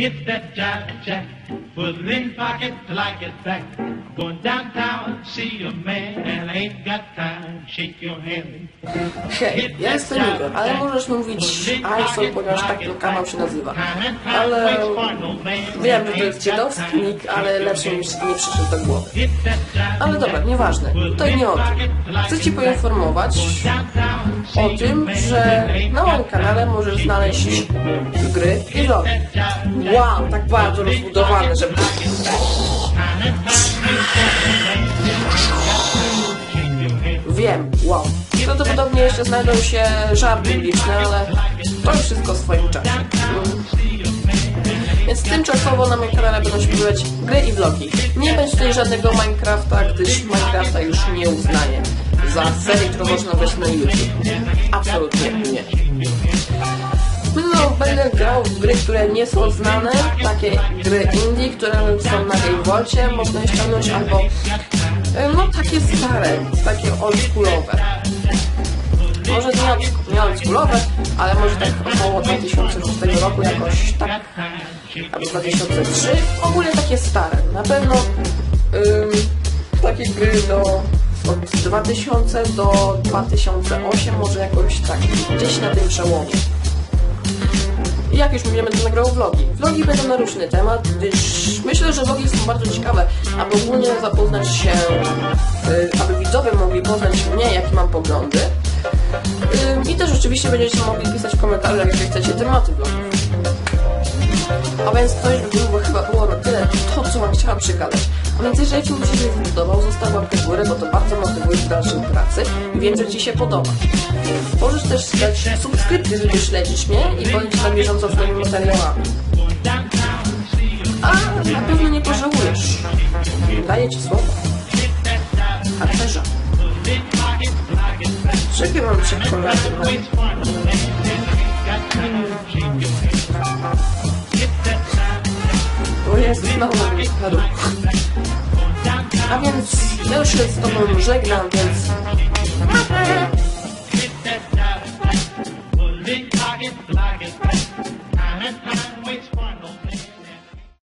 Hit that jive jack, put it in pocket till I get back. Going downtown, see a man, and I ain't got time. Shake your hand. Hej, ja jestem Igor, ale możesz mówić iPhone, ponieważ tak ten kanał się nazywa. Ale wiem, że to jest dziadowski nick, ale lepszy mi nie przyszedł do głowy. Ale dobra, nieważne, tutaj nie o tym. Chcę Ci poinformować o tym, że na moim kanale możesz znaleźć gry i vlogi. Wow, tak bardzo rozbudowane, że... Wiem, wow. Prawdopodobnie jeszcze znajdą się żarty liczne, ale to już wszystko w swoim czasie. Więc tymczasowo na moim kanale będą pojawiać gry i vlogi. Nie będzie tutaj żadnego Minecrafta, gdyż Minecrafta już nie uznaję za serię, którą można wejść na YouTube. Absolutnie nie. Będę grał w gry, które nie są znane, takie gry indie, które są na Gamevolcie, można ściągnąć, albo e, no takie stare, takie oldschoolowe. Może nie, nie oldschoolowe, ale może tak około 2006 roku jakoś tak, albo 2003. Ogólnie takie stare. Na pewno ym, takie gry do od 2000 do 2008, może jakoś tak, gdzieś na tym przełomie. Jak już mówiłem, będę nagrał vlogi. Vlogi będą na różny temat, gdyż myślę, że vlogi są bardzo ciekawe, aby ogólnie zapoznać się, y, aby widzowie mogli poznać mnie, jakie mam poglądy. Y, I też oczywiście będziecie mogli pisać w komentarzach, jakie chcecie tematy vlogów. A więc to już chyba było tyle to, co wam chciałam przekazać. A więc jeżeli film Ci się podobał, zostaw łapkę w górę, bo to bardzo motywuje w dalszej pracy i wiem, że Ci się podoba. Możesz też dać subskrypcję, żeby śledzić mnie i bądź na bieżąco z moimi materiałami. A na pewno nie pożałujesz. Daję Ci słowo. Harcerza. Czekaj, mam przekonać. jest Małomiej A więc ja już się z Tobą żegnam, więc... Hit